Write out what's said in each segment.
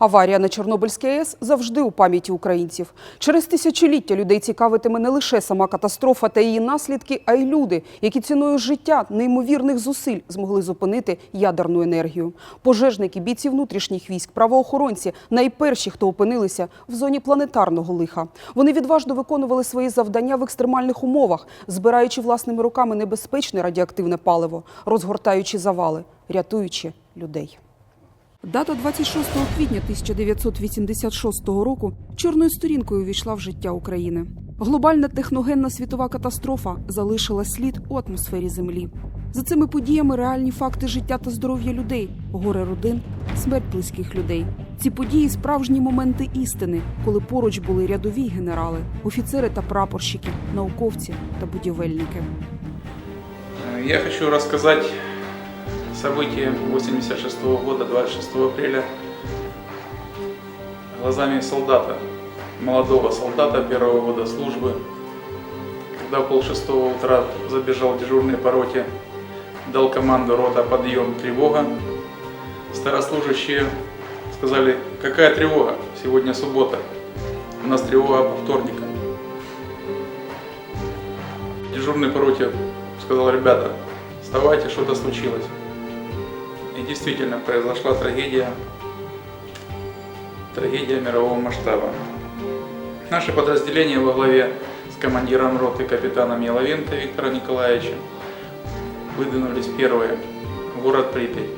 Аварія на Чорнобильській АЕС завжди у пам'яті українців. Через тисячоліття людей цікавитиме не лише сама катастрофа та її наслідки, а й люди, які ціною життя неймовірних зусиль змогли зупинити ядерну енергію. Пожежники, бійці внутрішніх військ, правоохоронці найперші, хто опинилися в зоні планетарного лиха. Вони відважно виконували свої завдання в екстремальних умовах, збираючи власними руками небезпечне радіоактивне паливо, розгортаючи завали, рятуючи людей. Дата 26 квітня 1986 року чорною сторінкою увійшла в життя України. Глобальна техногенна світова катастрофа залишила слід у атмосфері Землі. За цими подіями реальні факти життя та здоров'я людей, горе родин, смерть близьких людей. Ці події справжні моменти істини, коли поруч були рядові генерали, офіцери та прапорщики, науковці та будівельники. Я хочу рассказать события 86 года, 26 апреля, глазами солдата, молодого солдата первого года службы. Когда в полшестого утра забежал дежурный по роте, дал команду рота подъем, тревога. Старослужащие сказали, какая тревога? Сегодня суббота. У нас тревога по вторникам. Дежурный по роте сказал, ребята, вставайте, что-то случилось. И действительно произошла трагедия, трагедия мирового масштаба. Наше подразделение во главе с командиром роты капитаном Яловенко Виктором Николаевичем выдвинулись первые в город Припять.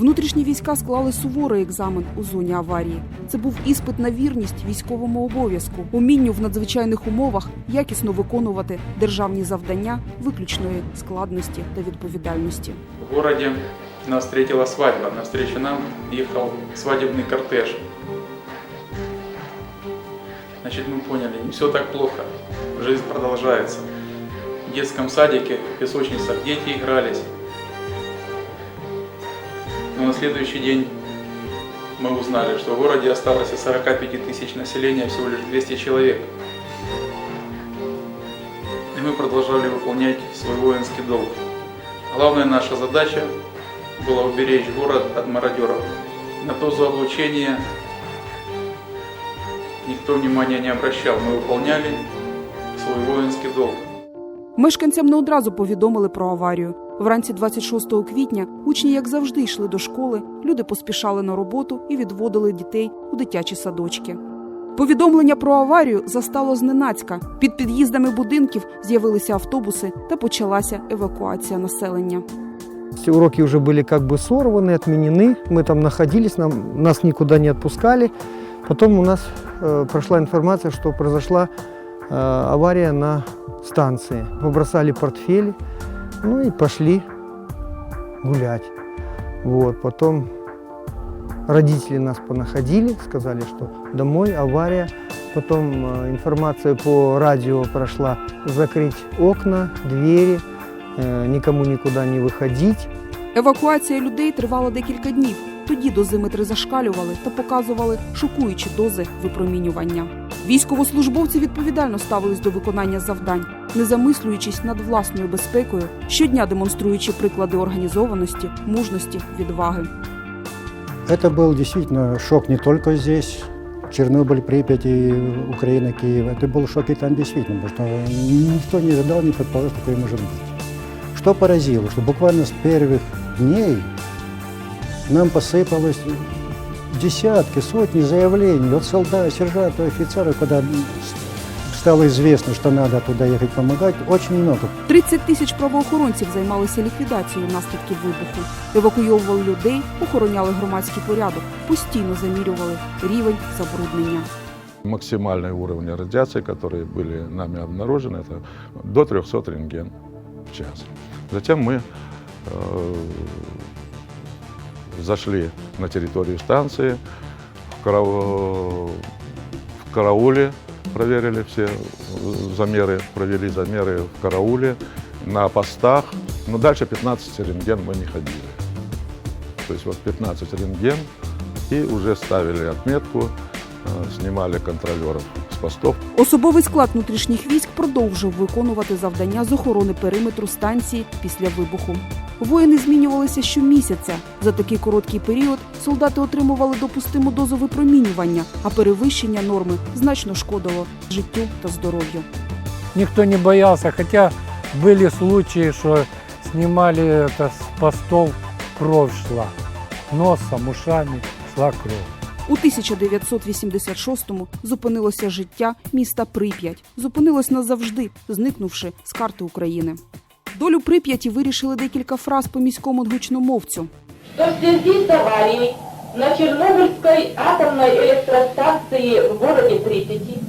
Внутрішні війська склали суворий екзамен у зоні аварії. Це був іспит на вірність військовому обов'язку, умінню в надзвичайних умовах якісно виконувати державні завдання виключної складності та відповідальності. В городе нас встретила свадьба. Навстречу нам ехал свадебный кортеж. Значит, мы поняли, не все так плохо. Жизнь продолжается. В детском садике, в песочницах дети игрались. Но на следующий день мы узнали, что в городе осталось из 45 тысяч населения всего лишь 200 человек. И мы продолжали выполнять свой воинский долг. Главная наша задача была уберечь город от мародеров. На дозу облучения никто внимания не обращал. Мы выполняли свой воинский долг. Мешканцям не одразу повідомили про аварію. Вранці 26 квітня учні, як завжди, йшли до школи. Люди поспішали на роботу і відводили дітей у дитячі садочки. Повідомлення про аварію застало зненацька. Під під'їздами будинків з'явилися автобуси та почалася евакуація населення. Все уроки уже были как бы сорваны, отменены. Мы там находились, нам, нас никуда не отпускали. Потом у нас э, прошла информация, что произошла э, авария на станции. Побросали портфели, ну и пошли гулять. Вот, потом родители нас понаходили, сказали, что домой, авария. Потом э, информация по радио прошла закрыть окна, двери, э, никому никуда не выходить. Евакуація людей тривала декілька днів. Тоді дозиметри зашкалювали та показували шокуючі дози випромінювання. Військовослужбовці відповідально ставились до виконання завдань, не замислюючись над власною безпекою, щодня демонструючи приклади організованості, мужності, відваги. Это был действительно шок не только здесь, Чернобыль, Припять и Украина, Киев. Это был шок и там действительно, потому что никто не ожидал, не предположил, что такое может быть. Что поразило, что буквально с первых дней нам посыпалось десятки, сотни заявлений от солдат, сержантов, офицеров, когда стало известно, что надо туда ехать помогать, очень много. 30 тисяч правоохоронців займалися ліквідацією наслідків вибуху, евакуйовували людей, охороняли громадський порядок, постійно замірювали рівень забруднення. Максимальные уровни радиации, которые были нами обнаружены, это до 300 рентген в час. Затем мы э, зашли на территорию станции, в, карау- в карауле проверили все замеры, провели замеры в карауле, на постах. Но дальше 15 рентген мы не ходили. То есть вот 15 рентген и уже ставили отметку, э, снимали контролеров с постов. Особовий склад внутрішніх військ продовжив виконувати завдання з охорони периметру станції після вибуху. Воїни змінювалися щомісяця. За такий короткий період солдати отримували допустиму дозу випромінювання, а перевищення норми значно шкодило життю та здоров'ю. Никто не боялся, хотя были случаи, что снимали это с постов, кровь шла. Носом, ушами шла кровь. У 1986-му зупинилося життя міста Прип'ять. Зупинилось назавжди, зникнувши з карти України. Долю Прип'яті вирішили декілька фраз по міському гучномовцю. что в связи с аварией на Чернобыльской атомной электростанции в городе Припяти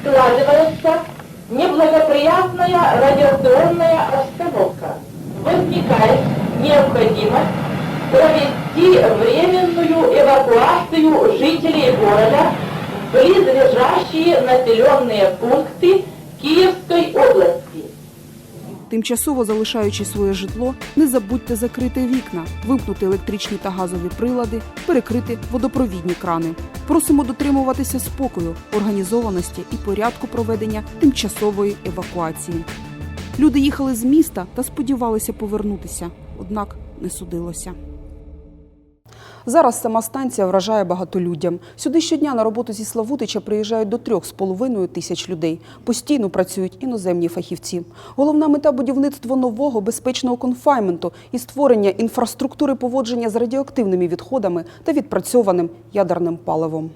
складывается неблагоприятная радиационная обстановка. Возникает необходимость провести временную эвакуацию жителей города в близлежащие населенные пункты Киевской области. Тимчасово залишаючи своє житло, не забудьте закрити вікна, вимкнути електричні та газові прилади, перекрити водопровідні крани. Просимо дотримуватися спокою, організованості і порядку проведення тимчасової евакуації. Люди їхали з міста та сподівалися повернутися, однак не судилося. Зараз сама станція вражає багатолюддям. Сюди щодня на роботу зі Славутича приїжджають до трьох з половиною тисяч людей. Постійно працюють іноземні фахівці. Головна мета будівництво нового безпечного конфайменту і створення інфраструктури поводження з радіоактивними відходами та відпрацьованим ядерним паливом.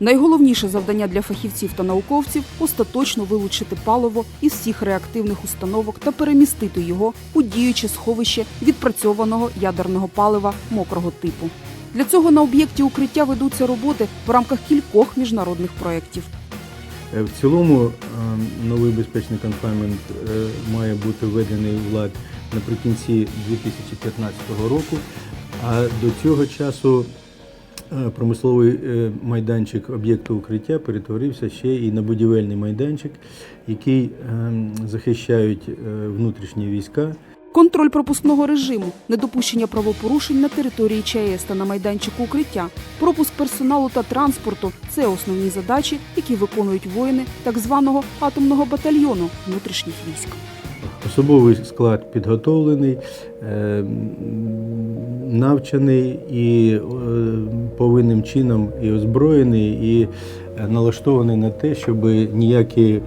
Найголовніше завдання для фахівців та науковців остаточно вилучити паливо із всіх реактивних установок та перемістити його у діюче сховище відпрацьованого ядерного палива мокрого типу. Для цього на об'єкті укриття ведуться роботи в рамках кількох міжнародних проєктів. Е, В цілому е, новий безпечний конфаймент е, має бути введений у лад наприкінці 2015 року. А до цього часу промисловий е, майданчик об'єкту укриття перетворився ще і на будівельний майданчик, який е, захищають е, внутрішні війська. Контроль пропускного режиму, недопущення правопорушень на території ЧАЕС та на майданчику укриття, пропуск персоналу та транспорту це основні задачі, які виконують воїни так званого атомного батальйону внутрішніх військ. Особовий склад підготовлений, е, м, навчений і е, повинним чином і озброєний, і е, налаштований на те, щоб ніякі е,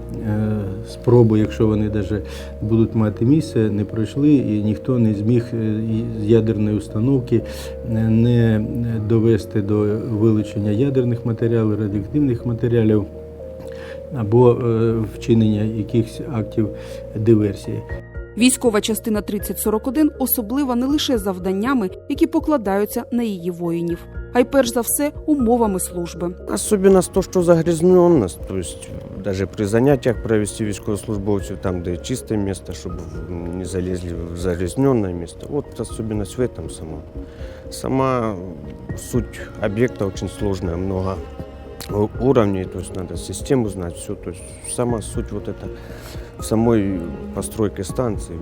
спроби, якщо вони навіть будуть мати місце, не пройшли, і ніхто не зміг з ядерної установки не довести до вилучення ядерних матеріалів, радіоактивних матеріалів або вчинення якихось актів диверсії. Військова частина 3041 особлива не лише завданнями, які покладаються на її воїнів, а й перш за все умовами служби. Особенность то, что загрязненность, то есть даже при занятиях провести військовослужбовців там, де чисте місце, щоб не залезли в загрязненное место. Вот особенность в этом самом. Сама суть очень сложная, много у- уровней, то есть надо систему знать, все. То есть сама суть вот это в самой постройке станции.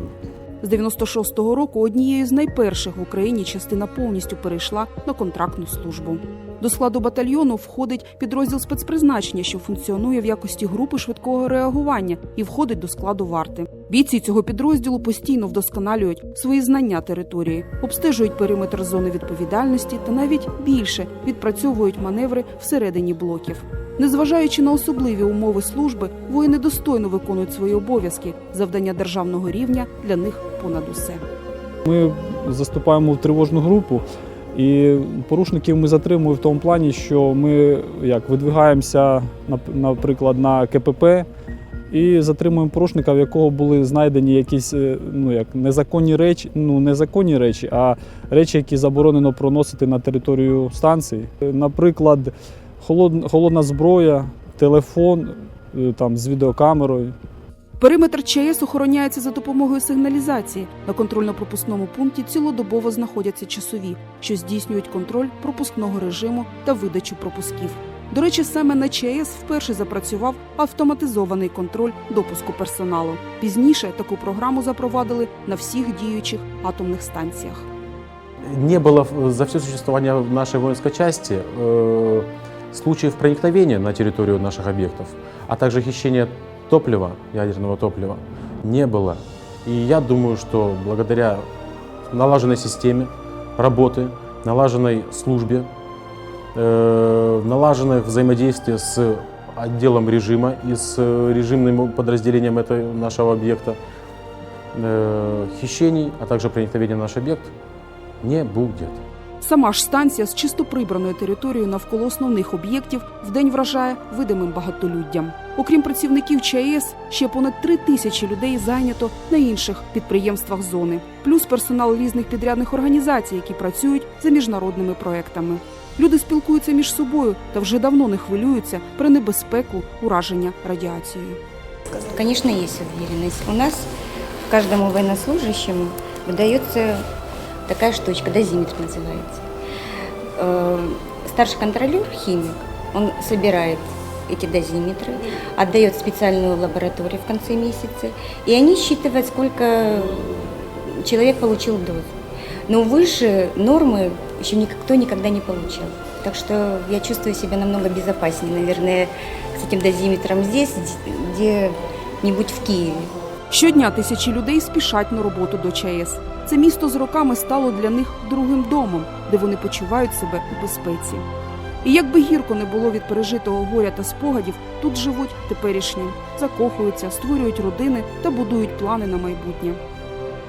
З 96-го року однією з найперших в Україні частина повністю перейшла на контрактну службу. До складу батальйону входить підрозділ спецпризначення, що функціонує в якості групи швидкого реагування і входить до складу варти. Бійці цього підрозділу постійно вдосконалюють свої знання території, обстежують периметр зони відповідальності та навіть більше відпрацьовують маневри всередині блоків. Незважаючи на особливі умови служби, воїни достойно виконують свої обов'язки. Завдання державного рівня для них понад усе. Ми заступаємо в тривожну групу, і порушників ми затримуємо в тому плані, що ми як видвигаємося, нап- наприклад, на КПП і затримуємо порушника, в якого були знайдені якісь е, ну, як незаконні речі, ну незаконні речі, а речі, які заборонено проносити на територію станції. Е, Наприклад, холод- холодна зброя, телефон е, там з відеокамерою. Периметр ЧАЕС охороняється за допомогою сигналізації. На контрольно-пропускному пункті цілодобово знаходяться часові, що здійснюють контроль пропускного режиму та видачу пропусків. До речі, саме на ЧАЕС вперше запрацював автоматизований контроль допуску персоналу. Пізніше таку програму запровадили на всіх діючих атомних станціях. не было в- за все существование в нашей воинской части э, случаев проникновения на территорию наших объектов, а также хищения топлива, ядерного топлива, не было. И я думаю, что благодаря налаженной системе работы, налаженной службе, э, налаженное взаимодействие с отделом режима и с э, режимным подразделением этого нашего объекта, э, хищений, а также проникновения в наш объект не будет. Сама ж станція з чисто прибраною територією навколо основних об'єктів вдень вражає видимим багатолюддям. Окрім працівників ЧАЕС, ще понад три тисячі людей зайнято на інших підприємствах зони, плюс персонал різних підрядних організацій, які працюють за міжнародними проектами. Люди спілкуються між собою та вже давно не хвилюються про небезпеку ураження радіацією. Конечно, есть уверенность. У нас каждому военнослужащему выдается такая штучка, дозиметр называется. Э, Старший контролер, химик, он собирает эти дозиметры, отдает в специальную лабораторию в конце месяца, и они считывают, сколько человек получил доз. Но выше нормы еще никто никогда не получал. Так что я чувствую себя намного безопаснее, наверное, с этим дозиметром здесь, где-нибудь в Киеве. Щодня тисячі людей спішать на роботу до ЧАЕС. Це місто з роками стало для них другим домом, де вони почувають себе у безпеці. І як би гірко не було від пережитого горя та спогадів, тут живуть теперішнім, закохуються, створюють родини та будують плани на майбутнє.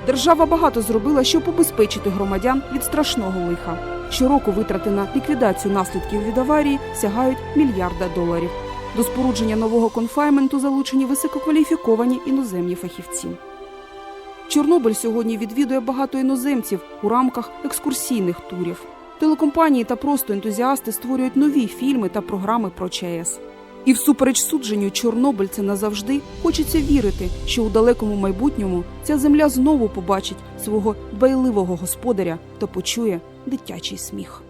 Держава багато зробила, щоб убезпечити громадян від страшного лиха. Щороку витрати на ліквідацію наслідків від аварії сягають мільярда доларів. До спорудження нового конфайменту залучені висококваліфіковані іноземні фахівці. Чорнобиль сьогодні відвідує багато іноземців у рамках екскурсійних турів. Телекомпанії та просто ентузіасти створюють нові фільми та програми про ЧАЕС. І всупереч судженню Чорнобильце назавжди хочеться вірити, що у далекому майбутньому ця земля знову побачить свого дбайливого господаря та почує дитячий сміх.